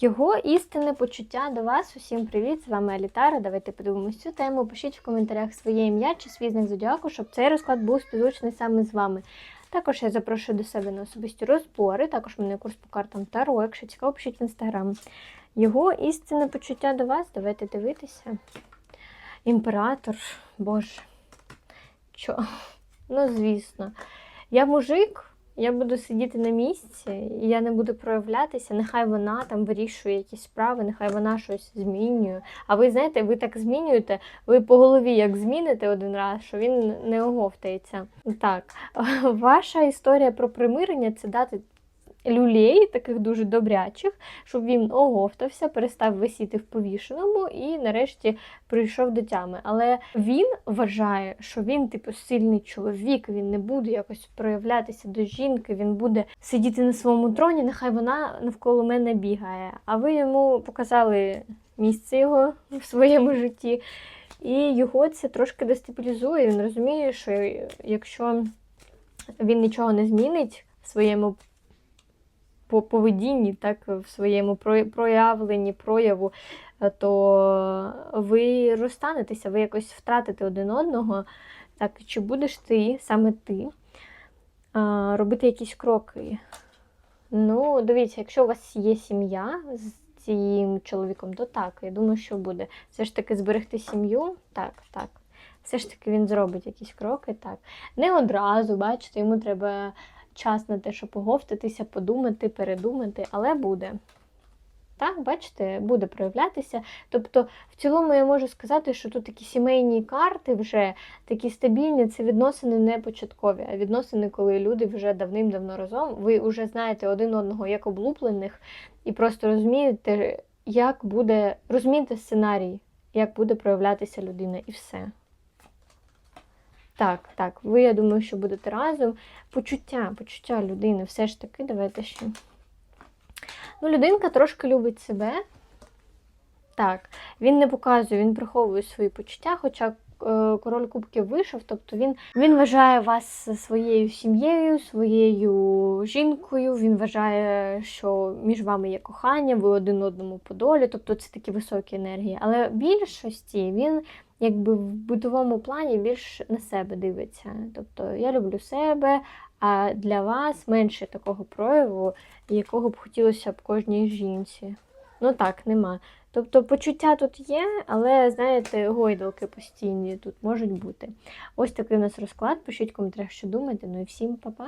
Його істинне почуття до вас. Усім привіт! З вами Алітара. Давайте подивимось цю тему. Пишіть в коментарях своє ім'я чи свій знак зодіаку, щоб цей розклад був співзвучний саме з вами. Також я запрошую до себе на особисті розбори. Також в мене курс по картам Таро. Якщо цікаво, пишіть в інстаграм. Його істинне почуття до вас. Давайте дивитися. Імператор, боже. Чо? Ну, звісно. Я мужик, я буду сидіти на місці, і я не буду проявлятися. Нехай вона там вирішує якісь справи, нехай вона щось змінює. А ви знаєте, ви так змінюєте, ви по голові як зміните один раз, що він не оговтається. Так, ваша історія про примирення це дати люлей, таких дуже добрячих, щоб він оговтався, перестав висіти в повішеному і нарешті прийшов до тями. Але він вважає, що він, типу, сильний чоловік, він не буде якось проявлятися до жінки, він буде сидіти на своєму троні, нехай вона навколо мене бігає. А ви йому показали місце його в своєму житті. І його це трошки дестабілізує. Він розуміє, що якщо він нічого не змінить в своєму по поведінні, так, в своєму проявленні, прояву, то ви розстанетеся, ви якось втратите один одного. Так, чи будеш ти, саме ти, робити якісь кроки? Ну, дивіться, якщо у вас є сім'я з цим чоловіком, то так, я думаю, що буде. Все ж таки зберегти сім'ю, так, так. Все ж таки він зробить якісь кроки, так. Не одразу, бачите, йому треба час на те, щоб поговтатися, подумати, передумати, але буде. Так, бачите, буде проявлятися. Тобто, в цілому я можу сказати, що тут такі сімейні карти вже такі стабільні, це відносини не початкові, а відносини, коли люди вже давним-давно разом, ви вже знаєте один одного як облуплених, і просто розумієте, як буде, розумієте сценарій, як буде проявлятися людина, і все. Так, так, ви, я думаю, що будете разом. Почуття, почуття людини, все ж таки, давайте ще. Ну, людинка трошки любить себе. Так, він не показує, він приховує свої почуття, хоча король кубків вийшов, тобто він він вважає вас своєю сім'єю, своєю жінкою, він вважає, що між вами є кохання, ви один одному по долі, тобто це такі високі енергії. Але в більшості він якби в бутовому плані більш на себе дивиться. Тобто я люблю себе, а для вас менше такого прояву, якого б хотілося б кожній жінці. Ну так, нема. Тобто почуття тут є, але, знаєте, гойдалки постійні тут можуть бути. Ось такий у нас розклад. Пишіть коментарях, що думаєте. Ну і всім па-па!